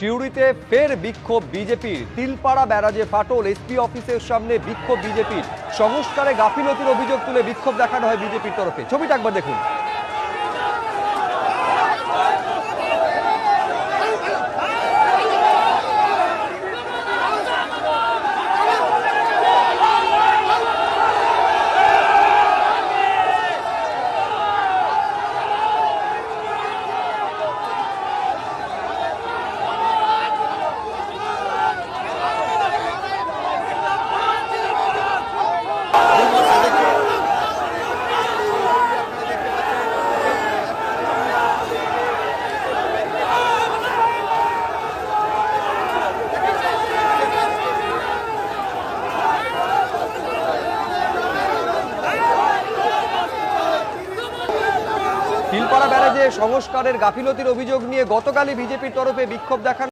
সিউড়িতে ফের বিক্ষোভ বিজেপির। তিলপাড়া ব্যারাজে ফাটল, এসপি অফিসের সামনে বিক্ষোভ বিজেপির। সংস্কারে গাফিলতির অভিযোগ তুলে বিক্ষোভ দেখানো হয় বিজেপির তরফে। ছবিটা একবার দেখুন। তিলপাড়া ব্যারাজে সংস্কারের গাফিলতির অভিযোগ নিয়ে গতকালই বিজেপির তরফে বিক্ষোভ দেখানো